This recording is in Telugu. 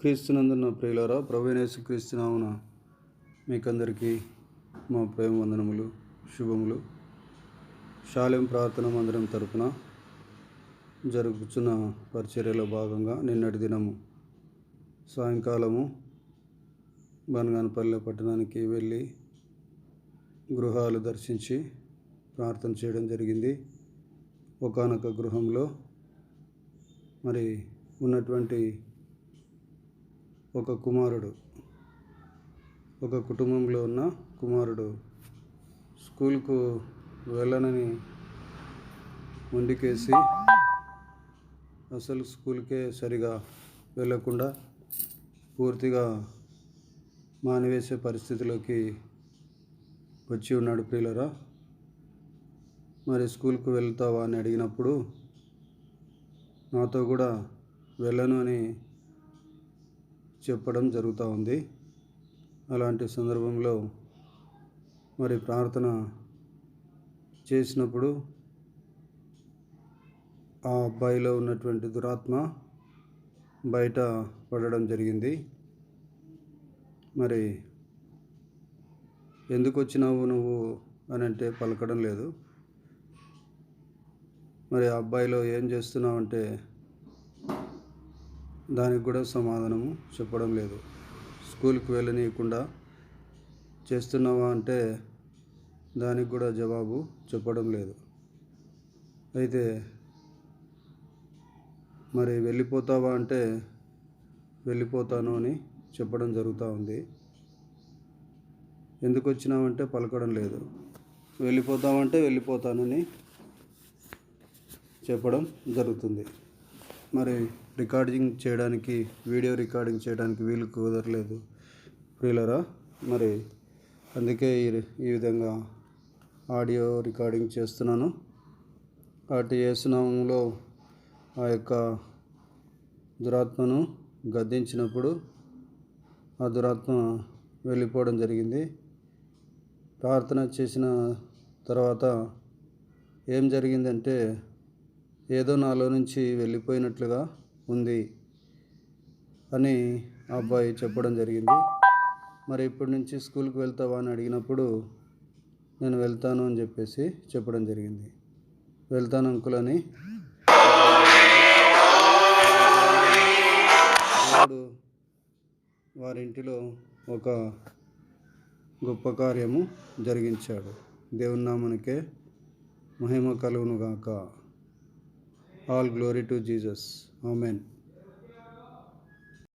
క్రీస్తునందున ప్రియులారా ప్రవీణేశు క్రీస్తునామున మీకందరికీ మా ప్రేమ వందనములు శుభములు. శాలెం ప్రార్థన మందిరం తరపున జరుగుతున్న పరిచర్యలో భాగంగా నిన్నటి దినము సాయంకాలము బనగానపల్లె పట్టణానికి వెళ్ళి గృహాలు దర్శించి ప్రార్థన చేయడం జరిగింది. ఒకానొక గృహంలో మరి ఉన్నటువంటి ఒక కుమారుడు. ఒక కుటుంబంలో ఉన్న కుమారుడు. స్కూల్కు వెళ్ళనని ముందుకేసి అసలు స్కూల్కే సరిగా వెళ్ళకుండా పూర్తిగా మానివేసే పరిస్థితిలోకి వచ్చి ఉన్నాడు ప్రియులరా. మరి స్కూల్కు వెళ్తావా అని అడిగినప్పుడు నాతో కూడా వెళ్ళను అని చెప్పడం జరుగుతూ ఉంది. అలాంటి సందర్భంలో మరి ప్రార్థన చేసినప్పుడు ఆ అబ్బాయిలో ఉన్నటువంటి దురాత్మ బయట పడడం జరిగింది. మరి ఎందుకు వచ్చినావు నువ్వు? అని అంటే పలకడం లేదు. మరి ఆ అబ్బాయిలో ఏం చేస్తున్నావు అంటే దానికి కూడా సమాధానము చెప్పడం లేదు. స్కూల్కి వెళ్ళనీయకుండా చేస్తున్నావా అంటే దానికి కూడా జవాబు చెప్పడం లేదు. అయితే మరి వెళ్ళిపోతావా అంటే వెళ్ళిపోతాను అని చెప్పడం జరుగుతూ ఉంది. ఎందుకు వచ్చినావంటే పలకడం లేదు. వెళ్ళిపోతామంటే వెళ్ళిపోతానని చెప్పడం జరుగుతుంది. మరి రికార్డింగ్ చేయడానికి వీడియో రికార్డింగ్ చేయడానికి వీలు కుదరలేదు. ప్రియులరా మరి అందుకే ఈ ఈ విధంగా ఆడియో రికార్డింగ్ చేస్తున్నాను. వాటి చేస్తున్నాములో ఆ యొక్క దురాత్మను గద్దించినప్పుడు ఆ దురాత్మ వెళ్ళిపోవడం జరిగింది. ప్రార్థన చేసిన తర్వాత ఏం జరిగిందంటే ఏదో నాలో నుంచి వెళ్ళిపోయినట్లుగా ఉంది అని ఆ అబ్బాయి చెప్పడం జరిగింది. మరి ఇప్పటి నుంచి స్కూల్కి వెళ్తావా అని అడిగినప్పుడు నేను వెళ్తాను అని చెప్పేసి చెప్పడం జరిగింది. వెళ్తాను అంకుల్ అని దేవుడు వారింటిలో ఒక గొప్ప కార్యము జరిగించాడు. దేవుని మహిమ కలుగునుగాక All glory to Jesus. Amen.